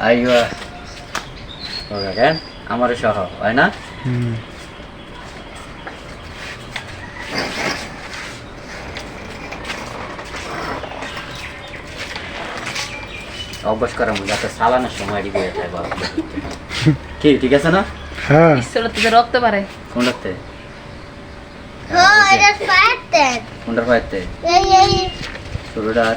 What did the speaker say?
আইয়া ওকে কেন আমার সহ হয় না হুম অভ্যাস করা মনে যাতে চালানোর সময় রিপে যায় বাবা কি ঠিক আছে না হ্যাঁ ঈশ্বরের তো রক্ত পারে কোনটাতে হ্যাঁ এটা পাতেন কোনটার পাইতে এই এই শুরুটার